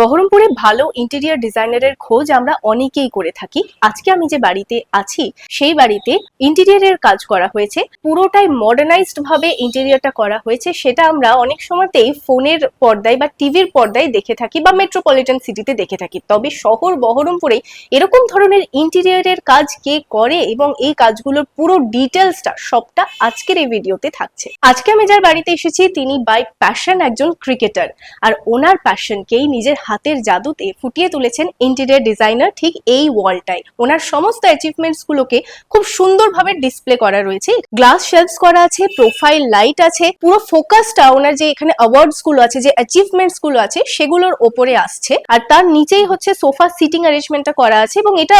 বহরমপুরে ভালো ইন্টেরিয়ার ডিজাইনারের খোঁজ আমরা অনেকেই করে থাকি। আজকে আমি যে বাড়িতে আছি, সেই বাড়িতে ইন্টেরিয়ারের কাজ করা হয়েছে। পুরোটাই মডার্নাইজড ভাবে ইন্টেরিয়ারটা করা হয়েছে। সেটা আমরা অনেক সময়তেই ফোনের পর্দায় বা টিভির পর্দায় দেখে থাকি বা মেট্রোপলিটন সিটিতে দেখে থাকি। তবে শহর বহরমপুরে এরকম ধরনের ইন্টেরিয়ারের কাজ কে করে এবং এই কাজগুলোর পুরো ডিটেলসটা সবটা আজকের এই ভিডিওতে থাকছে। আজকে আমি যার বাড়িতে এসেছি, তিনি বাই প্যাশন একজন ক্রিকেটার আর ওনার প্যাশনকেই নিজের হাতের জাদুতে ফুটিয়ে তুলেছেন ইন্টেরিয়ার ডিজাইনার ঠিক এই ওয়ালটায় ওনার সমস্ত অ্যাচিভমেন্টস গুলোকে খুব সুন্দরভাবে ডিসপ্লে করা রয়েছে। গ্লাস শেলফস করা আছে প্রোফাইল লাইট আছে, পুরো ফোকাসটা ওনার যে এখানে অ্যাওয়ার্ডসগুলো আছে, যে অ্যাচিভমেন্টসগুলো আছে, সেগুলোর ওপরে আসছে। আর তার নিচেই হচ্ছে সোফা সিটিং অ্যারেঞ্জমেন্টটা করা আছে এবং এটা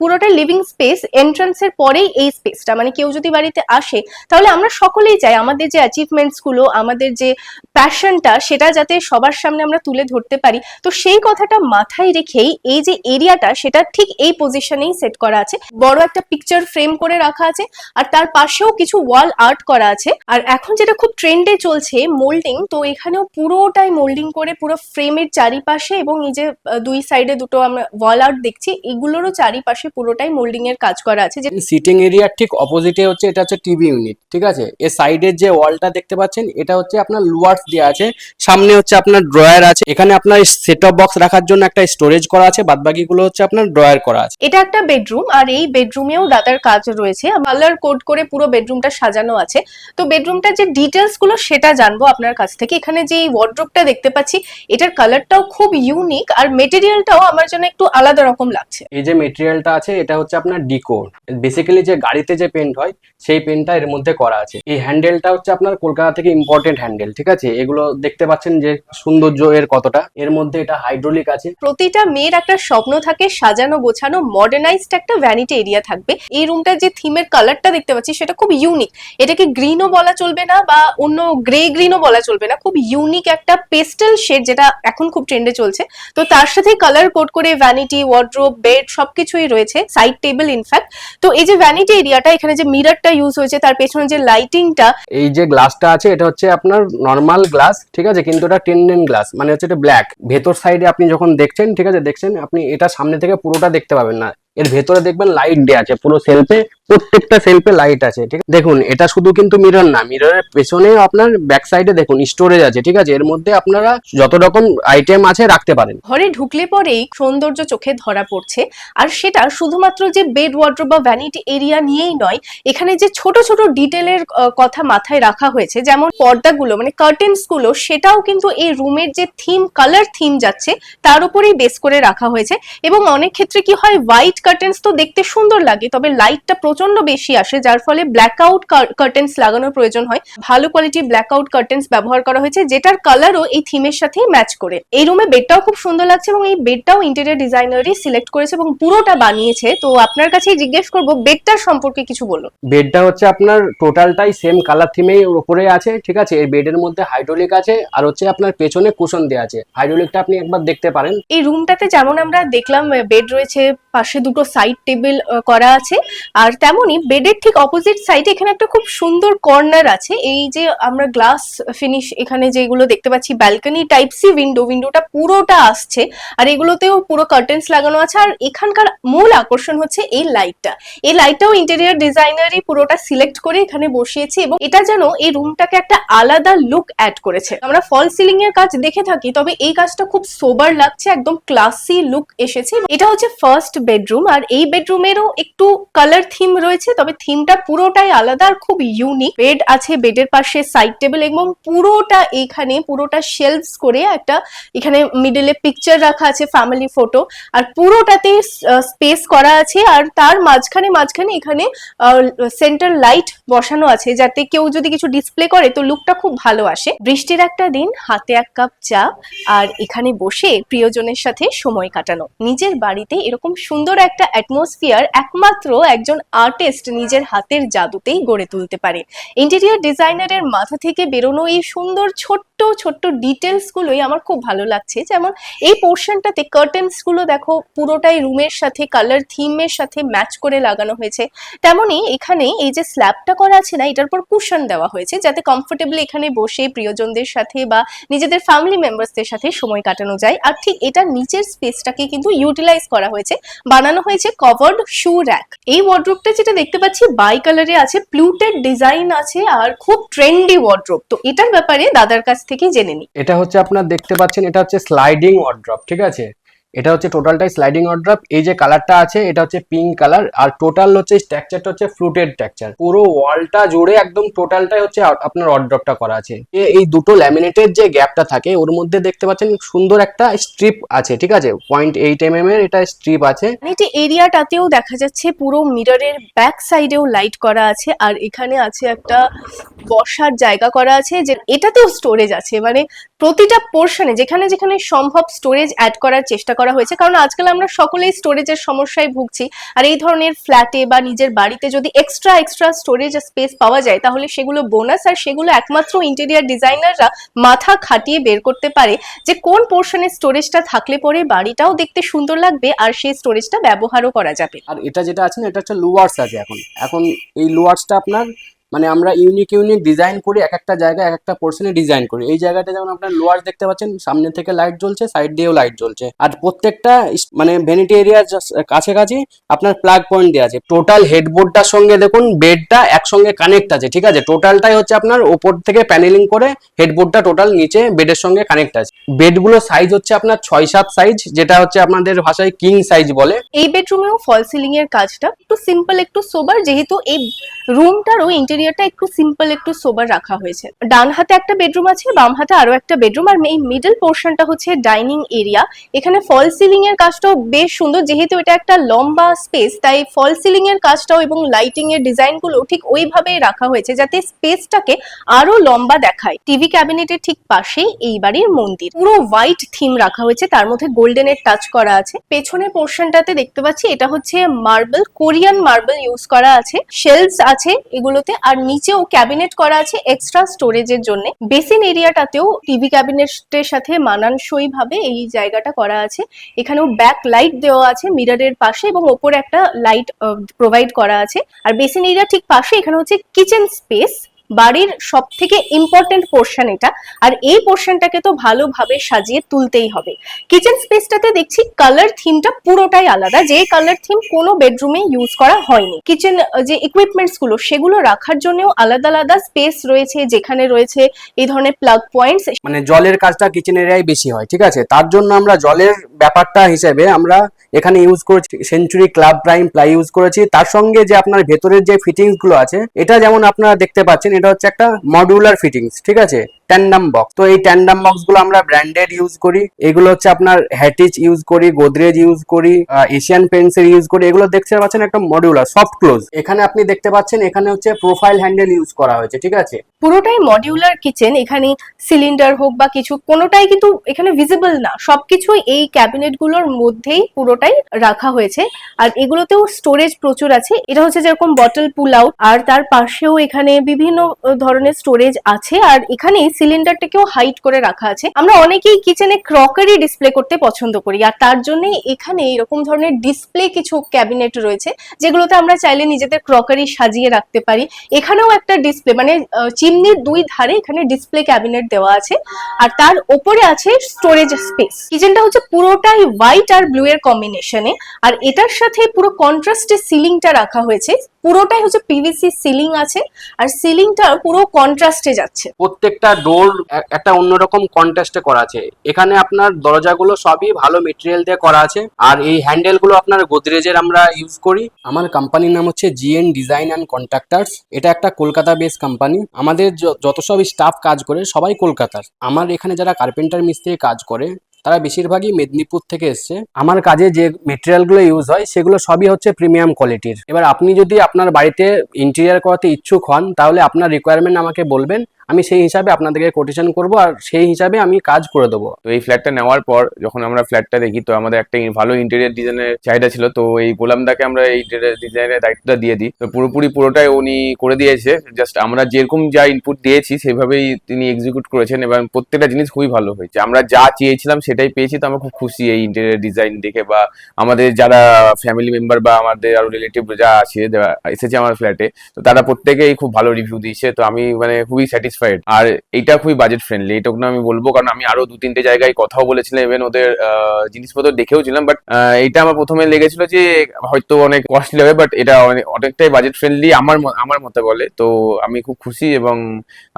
পুরোটা লিভিং স্পেস এন্ট্রান্সের পরেই এই স্পেসটা মানে কেউ যদি বাড়িতে আসে, তাহলে আমরা সকলেই চাই আমাদের যে অ্যাচিভমেন্টসগুলো, আমাদের যে প্যাশনটা সেটা যাতে সবার সামনে আমরা তুলে ধরতে পারি। তো সেই কথাটা মাথায় রেখেই এই যে এরিয়াটা সেটা ঠিক এই পজিশনেই সেট করা আছে। বড় একটা পিকচার ফ্রেম করে রাখা আছে, আর তার পাশেও কিছু ওয়াল আর্ট করা আছে। আর এখন যেটা খুব ট্রেন্ডে চলছে মোল্ডিং তো এখানেও পুরোটাই মোল্ডিং করে পুরো ফ্রেমের চারিপাশে এবং এই যে দুই সাইডে দুটো আমরা ওয়াল আর্ট দেখছি, এগুলোরও চারিপাশে পুরোটাই মোল্ডিং এর কাজ করা আছে। যে সিটিং এরিয়ার ঠিক অপোজিটে হচ্ছে, এটা হচ্ছে টিভি ইউনিট ঠিক আছে? এর সাইডের যে ওয়ালটা দেখতে পাচ্ছেন, এটা হচ্ছে আপনার লুয়ার্স দেওয়া আছে, সামনে হচ্ছে আপনার ড্রয়ার আছে। এখানে আপনার সেট অফ বক্স রাখার জন্য একটা স্টোরেজ করা আছে বাদবাকি গুলো হচ্ছে আপনার ড্রয়ার করা আছে। এটা একটা বেডরুম আর এই বেডরুমেও দাদার কাজ রয়েছে। কালার কোড করে পুরো বেডরুমটা সাজানো আছে। তো বেডরুমটার যে ডিটেলসগুলো সেটা জানব আপনার কাছ থেকে। এখানে যে ওয়ার্ড্রোপটা দেখতে পাচ্ছি এটার কালারটাও খুব ইউনিক আর মেটেরিয়ালটাও আমার জন্য একটু আলাদা রকম লাগছে। এই যে মেটেরিয়ালটা আছে এটা হচ্ছে আপনার ডিকোর বেসিক্যালি যে গাড়িতে যে পেন্ট হয় সেই পেন্টটা এর মধ্যে করা আছে। এই হ্যান্ডেলটা হচ্ছে আপনার কলকাতা থেকে ইম্পর্টেন্ট হ্যান্ডেল ঠিক আছে? এগুলো দেখতে পাচ্ছেন যে সৌন্দর্য এর কতটা। এর মধ্যে এটা হাইড্রোলিক আছে। প্রতিটা মেয়ের একটা স্বপ্ন থাকে সাজানো গোছানো মডার্নাইজড একটা ভ্যানিটি এরিয়া থাকবে। এই রুমটার যে থিমের কালারটা দেখতে পাচ্ছি সেটা খুব ইউনিক এটাকে গ্রিনও বলা চলবে না বা অন্য গ্রে গ্রিনও বলা চলবে না। খুব ইউনিক একটা পেস্টেল শেড যেটা এখন খুব ট্রেন্ডে চলছে। তো তার সাথে কালার কোড করে ভ্যানিটি ওয়ার্ড্রোব বেড সবকিছুই রয়েছে সাইড টেবিল ইনফ্যাক্ট তো এই যে ভ্যানিটি এরিয়াটা এখানে যে মিররটা ইউজ হয়েছে তার পেছনে যে লাইটিংটা এই যে গ্লাসটা আছে এটা হচ্ছে আপনার নর্মাল গ্লাস ঠিক আছে? কিন্তু এটা টেন্ডেন গ্লাস মানে হচ্ছে এটা ব্ল্যাক ভেতর সাইডে আপনি যখন দেখছেন, ঠিক আছে, দেখছেন, আপনি এটা সামনে থেকে পুরোটা দেখতে পাবেন না। এর ভেতরে দেখবেন লাইট দেওয়া আছে, পুরো সেলফে প্রত্যেকটা সেলফে লাইট আছে, ঠিক আছে? দেখুন, এটা শুধু কিন্তু মিরর না মিররের পেছনে আপনার ব্যাক সাইডে দেখুন স্টোরেজ আছে, ঠিক আছে? এর মধ্যে আপনারা যত রকম আইটেম আছে রাখতে পারেন। ঘরে ঢুকলে পরেই সৌন্দর্য চোখে ধরা পড়ছে, আর সেটা শুধুমাত্র যে বেড ওয়ার্ড্রোব বা ভ্যানিটি এরিয়া নিয়েই নয়, এখানে যে ছোট ছোট ডিটেলের কথা মাথায় রাখা হয়েছে, যেমন পর্দাগুলো মানে কার্টেন্সগুলো সেটাও কিন্তু এই রুমের যে থিম কালার থিম যাচ্ছে, তার উপরেই বেস করে রাখা হয়েছে, এবং অনেক ক্ষেত্রে কি হয় হোয়াইট কার্টেন্স তো দেখতে সুন্দর লাগে তবে লাইটটা প্রচণ্ড বেশি আসে যার ফলে ব্ল্যাক আউট কার্টেন্স লাগানোর প্রয়োজন হয়। ভালো কোয়ালিটির ব্ল্যাক আউট কার্টেন্স ব্যবহার করা হয়েছে যেটার কালারও এই থিমের সাথেই ম্যাচ করে। এই রুমে বেডটাও খুব সুন্দর লাগছে এবং এই বেডটাও ইন্টেরিয়ার ডিজাইনারই সিলেক্ট করেছে এবং পুরোটা বানিয়েছে। তো আপনার কাছেই জিজ্ঞেস করব বেডটার সম্পর্কে কিছু বলুন। বেডটা হচ্ছে আপনার টোটালটাই সেম কালার থিমেই উপরে আছে ঠিক আছে? এই বেডের মধ্যে হাইড্রোলিক আছে আর হচ্ছে আপনার পেছনে কুশন দেওয়া আছে। হাইড্রোলিকটা আপনি একবার দেখতে পারেন। এই রুমটাতে যেমন আমরা দেখলাম বেড রয়েছে পাশে দুটো সাইড টেবিল করা আছে। আর তেমনি বেডের ঠিক অপোজিট সাইডে এখানে একটা খুব সুন্দর কর্নার আছে। এই যে আমরা গ্লাস ফিনিশ এখানে যেগুলো দেখতে পাচ্ছি ব্যালকনি টাইপসি উইন্ডো উইন্ডোটা পুরোটা আসছে। আর এগুলোতেও পুরো কার্টেন্স লাগানো আছে। আর এখানকার মূল আকর্ষণ হচ্ছে এই লাইটটা এই লাইটটাও ইন্টেরিয়ার ডিজাইনারই পুরোটা সিলেক্ট করে এখানে বসিয়েছে এবং এটা যেন এই রুমটাকে একটা আলাদা লুক অ্যাড করেছে। আমরা ফল সিলিং এর কাজ দেখে থাকি, তবে এই কাজটা খুব সোবার লাগছে, একদম ক্লাসি লুক এসেছে। এটা হচ্ছে ফার্স্ট বেডরুম আর এই বেডরুমেরও একটু কালার থিম রয়েছে, তবে থিমটা পুরোটাই আলাদা আর খুব ইউনিক বেড আছে বেডের পাশে সাইড টেবিল এবং পুরোটা এখানে, পুরোটা শেলফস করে একটা এখানে মিডলে পিকচার রাখা আছে ফ্যামিলি ফটো আর পুরোটাতে স্পেস করা আছে, আর তার মাঝখানে মাঝখানে এখানে সেন্টার লাইট বসানো আছে, যাতে কেউ যদি কিছু ডিসপ্লে করে, তো লুকটা খুব ভালো আসে। বৃষ্টির একটা দিন, হাতে এক কাপ চা, আর এখানে বসে প্রিয়জনের সাথে সময় কাটানো। নিজের বাড়িতে এরকম সুন্দর এক একটা অ্যাটমসফিয়ার একমাত্র একজন আর্টিস্ট নিজের হাতের জাদুতেই গড়ে তুলতে পারে। ইন্টেরিয়ার ডিজাইনারের মাথা থেকে বেরোনো এই সুন্দর ছোট্ট ছোট্ট ডিটেলস গুলোই আমার খুব ভালো লাগছে। যেমন এই পোর্শনটাতে কার্টেন্সগুলো দেখো, পুরোটাই রুমের সাথে কালার থিমের সাথে ম্যাচ করে লাগানো হয়েছে। তেমনি এখানে এই যে স্ল্যাবটা করা আছে না, এটার পর কুশন দেওয়া হয়েছে, যাতে কমফোর্টেবলি এখানে বসে প্রিয়জনদের সাথে বা নিজেদের ফ্যামিলি মেম্বার্সদের সাথে সময় কাটানো যায়। আর ঠিক এটা নিচের স্পেসটাকে কিন্তু ইউটিলাইজ করা হয়েছে। বানানো হয়েছে কভার্ড শু র্যাক এই ওয়ার্ড্রোপটা যেটা দেখতে পাচ্ছি বাই কালারে আছে প্লুটেড ডিজাইন আছে আর খুব ট্রেন্ডি ওয়ার্ড্রোপ তো এটার ব্যাপারে দাদার কাছ থেকে জেনে নি এটা হচ্ছে আপনার দেখতে পাচ্ছেন, এটা হচ্ছে স্লাইডিং ওয়ার্ড্রপ ঠিক আছে? এটা হচ্ছে টোটালটাই স্লাইডিং ওয়ার্ড্রপ এই যে কালারটা আছে, এটা হচ্ছে পিঙ্ক কালার আর টোটাল হচ্ছে স্ট্রাকচারটা হচ্ছে ফ্লুটেড স্ট্রাকচার পুরো ওয়ালটা জুড়ে একদম টোটালটাই হচ্ছে আপনার ওয়ার্ড্রপটা করা আছে। এই দুটো ল্যামিনেটের যে গ্যাপটা থাকে, ওর মধ্যে দেখতে পাচ্ছেন সুন্দর একটা স্ট্রিপ আছে, ঠিক আছে? পয়েন্ট এইট এম এম এর এটা স্ট্রিপ আছে। ভ্যানিটি এরিয়াটাতেও দেখা যাচ্ছে পুরো মিররের ব্যাক সাইডেও লাইট করা আছে, আর এখানে আছে একটা বসার জায়গা করা আছে, যে এটাতেও স্টোরেজ আছে। মানে প্রতিটা পোর্শনে যেখানে যেখানে সম্ভব স্টোরেজ অ্যাড করার চেষ্টা করা হয়েছে। কারণ আজকাল আমরা সকলেই স্টোরেজের সমস্যায় ভুগছি। আর এই ধরনের ফ্ল্যাটে বা নিজের বাড়িতে যদি এক্সট্রা এক্সট্রা স্টোরেজ স্পেস পাওয়া যায়, তাহলে সেগুলো বোনাস আর সেগুলো একমাত্র ইন্টেরিয়ার ডিজাইনাররা মাথা খাটিয়ে বের করতে পারে যে কোন পোর্শনে স্টোরেজটা থাকলে পরে বাড়িটাও দেখতে সুন্দর লাগবে আর সেই স্টোরেজটা ব্যবহারও করা যাবে। আর এটা যেটা আছে না, এটা হচ্ছে লুয়ার্স আছে এখন। এখন এই লুয়ার্সটা আপনার মানে আমরা ইউনিক ইউনিক ডিজাইন করি এক একটা জায়গায় এক একটা পোর্শনে ডিজাইন করি। এই জায়গাটা যেমন আপনার লোয়ার দেখতে পাচ্ছেন, সামনে থেকে লাইট জ্বলছে সাইড দিয়েও লাইট জ্বলছে। আর প্রত্যেকটা মানে ভ্যানিটি এরিয়ার কাছাকাছি আপনার প্লাগ পয়েন্ট দেওয়া আছে। টোটাল হেডবোর্ডটার সঙ্গে দেখুন বেডটা একসঙ্গে কানেক্ট আছে, ঠিক আছে? টোটালটাই হচ্ছে আপনার ওপর থেকে প্যানেলিং করে হেডবোর্ডটা টোটাল নিচে বেডের সঙ্গে কানেক্ট আছে। বেডগুলো সাইজ হচ্ছে আপনার ছয় সাত সাইজ যেটা হচ্ছে আপনাদের ভাষায় কিং সাইজ বলে। এই বেডরুমেও ফল সিলিং এর কাজটা একটু সিম্পল একটু সোবার যেহেতু এই রুমটারও ইন্টেরিয়রটা একটু সিম্পল একটু সোবার রাখা হয়েছে। ডান হাতে একটা বেডরুম আছে, বাম হাতে আরও একটা বেডরুম আর এই মিডল পোর্শনটা হচ্ছে ডাইনিং এরিয়া এখানে ফল সিলিং এর কাজটাও বেশ সুন্দর, যেহেতু এটা একটা লম্বা স্পেস তাই ফল সিলিং এর কাজটাও এবং লাইটিং এর ডিজাইনগুলো ঠিক ওইভাবেই রাখা হয়েছে, যাতে স্পেসটাকে আরও লম্বা দেখায়। টিভি ক্যাবিনেটের ঠিক পাশেই এই বাড়ির মন্দির। পুরো হোয়াইট থিম রাখা হয়েছে, তার মধ্যে গোল্ডেনের টাচ করা আছে। পেছনের পোর্শনটাতে দেখতে পাচ্ছি, এটা হচ্ছে মার্বেল কোরিয়ান মার্বেল ইউজ করা আছে। শেলস আছে, এগুলোতে আর নিচেও ক্যাবিনেট করা আছে এক্সট্রা স্টোরেজের জন্য। বেসিন এরিয়াটাতেও টিভি ক্যাবিনেটের সাথে মানানসই ভাবে এই জায়গাটা করা আছে। এখানেও ব্যাক লাইট দেওয়া আছে মিররের পাশে এবং ওপরে একটা লাইট প্রোভাইড করা আছে। আর বেসিন এরিয়া ঠিক পাশে এখানে হচ্ছে কিচেন স্পেস বাড়ির সব থেকে ইম্পর্টেন্ট পোর্শন এটা। আর এই পোর্শনটাকে তো ভালোভাবে সাজিয়ে তুলতেই হবে। কিচেন স্পেসটাতে দেখছি কালার থিমটা পুরোটাই আলাদা। যে কালার থিম কোনো বেডরুমে ইউজ করা হয়নি। কিচেন যে ইকুইপমেন্টসগুলো, সেগুলো রাখার জন্যও আলাদা আলাদা স্পেস রয়েছে, যেখানে রয়েছে এই ধরনের প্লাগ পয়েন্টস মানে জলের কাজটা কিচেন এরিয়ায় বেশি হয়, ঠিক আছে? তার জন্য আমরা জলের ব্যাপারটা হিসেবে আমরা এখানে ইউজ করেছি Century Club Prime ply use করেছি। তার সঙ্গে যে আপনার ভেতরের যে ফিটিংসগুলো আছে, এটা যেমন আপনারা দেখতে পাচ্ছেন এটা হচ্ছে একটা মডুলার ফিটিংস ঠিক আছে? ট্যান্ডাম বক্স তো এই ট্যান্ডাম বক্সগুলো আমরা ব্র্যান্ডেড ইউজ করি। এগুলো হচ্ছে আপনার হ্যাটিচ ইউজ করি গোদরেজ ইউজ করি এশিয়ান পেন্সিল ইউজ করি। এগুলো দেখতে পাচ্ছেন একটা মডিউলার সফট ক্লোজ এখানে আপনি দেখতে পাচ্ছেন এখানে হচ্ছে প্রোফাইল হ্যান্ডেল ইউজ করা হয়েছে, ঠিক আছে? পুরোটাই মডিউলার কিচেন এখানে সিলিন্ডার হোক বা কিছু, কোনোটাই কিন্তু এখানে ভিজিবল না। সবকিছুই এই ক্যাবিনেটগুলোর মধ্যেই পুরোটাই রাখা হয়েছে। আর এগুলোতেও স্টোরেজ প্রচুর আছে। এটা হচ্ছে যেরকম বটল পুল আউট আর তার পাশেও এখানে বিভিন্ন ধরনের স্টোরেজ আছে। আর এখানে সিলিন্ডারটাকেও হাইট করে রাখা আছে। আমরা অনেকেই কিচেনে ক্রকারি ডিসপ্লে করতে পছন্দ করি, আর তার জন্য এখানে এরকম ধরনের ডিসপ্লে কিছু ক্যাবিনেট রয়েছে, যেগুলোতে আমরা চাইলে নিজেদের ক্রকারি সাজিয়ে রাখতে পারি। এখানেও একটা ডিসপ্লে মানে চিমনির দুই ধারে এখানে ডিসপ্লে ক্যাবিনেট দেওয়া আছে, আর তার ওপরে আছে স্টোরেজ স্পেস কিচেনটা হচ্ছে পুরোটাই হোয়াইট আর ব্লু এর কম্বিনেশনে আর এটার সাথে পুরো কন্ট্রাস্টে সিলিংটা রাখা হয়েছে। পুরোটাই হচ্ছে পিভিসি সিলিং আছে, আর সিলিংটা পুরো কন্ট্রাস্টে যাচ্ছে। প্রত্যেকটা ডোর একটা অন্যরকম কন্ট্রাস্টে করা আছে। এখানে আপনার দরজাগুলো সবই ভালো মেটেরিয়াল দিয়ে করা আছে, আর এই হ্যান্ডেলগুলো আপনার গোদরেজের আমরা ইউজ করি। আমার কোম্পানির নাম হচ্ছে জিএন ডিজাইন অ্যান্ড কন্ট্রাক্টার্স এটা একটা কলকাতা বেস কোম্পানি আমাদের যত সব স্টাফ কাজ করে সবাই কলকাতার। আমার এখানে যারা কার্পেন্টার মিস্ত্রি কাজ করে তারা বেশিরভাগই মেদিনীপুর থেকে এসছে। আমার কাজে যে মেটেরিয়ালগুলো ইউজ হয়, সেগুলো সবই হচ্ছে প্রিমিয়াম কোয়ালিটির এবার আপনি যদি আপনার বাড়িতে ইন্টেরিয়ার করাতে ইচ্ছুক হন, তাহলে আপনার রিকোয়ারমেন্ট আমাকে বলবেন। আমি সেই হিসাবে আপনাদেরকে কোটেশন করব আর সেই হিসাবে আমি কাজ করে দেবো। তো এই ফ্ল্যাটটা নেওয়ার পর যখন আমরা ফ্ল্যাটটা দেখি, তো আমাদের একটা ভালো ইন্টেরিয়ার ডিজাইনের চাহিদা ছিল, তো এই গোলামদাকে আমরা এই ডিজাইনের দায়িত্বটা দিয়ে দিই। তো পুরোপুরি পুরোটাই উনি করে দিয়েছে জাস্ট আমরা যেরকম যা ইনপুট দিয়েছি, সেভাবেই তিনি এক্সিকিউট করেছেন এবং প্রত্যেকটা জিনিস খুবই ভালো হয়েছে। আমরা যা চেয়েছিলাম, সেটাই পেয়েছি, তো আমরা খুব খুশি এই ইন্টেরিয়ার ডিজাইন দেখে বা আমাদের যারা ফ্যামিলি মেম্বার বা আমাদের আরও রিলেটিভ যা আছে এসেছে আমার ফ্ল্যাটে তো তারা প্রত্যেকেই খুব ভালো রিভিউ দিয়েছে। তো আমি মানে খুবই স্যাটিসফাইড আর এটা খুবই বাজেট ফ্রেন্ডলি এটুকু আমি বলব, কারণ আমি আরও দু তিনটে জায়গায় কথাও বলেছিলাম ইভেন ওদের জিনিসপত্র দেখেও ছিলাম বাট এটা আমার প্রথমে লেগেছিল যে হয়তো অনেক কস্টলি হবে বাট এটা অনেকটাই বাজেট ফ্রেন্ডলি আমার আমার মতে বলে। তো আমি খুব খুশি এবং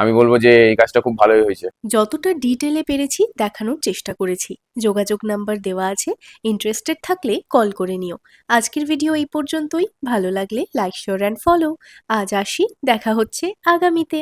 আমি বলব যে এই কাজটা খুব ভালোই হয়েছে। যতটা ডিটেলে পেরেছি, দেখানোর চেষ্টা করেছি। যোগাযোগ নাম্বার দেওয়া আছে ইন্টারেস্টেড থাকলে কল করে নিও। আজকের ভিডিও এই পর্যন্তই। ভালো লাগলে লাইক শেয়ার অ্যান্ড ফলো আজ আসি, দেখা হচ্ছে আগামীতে।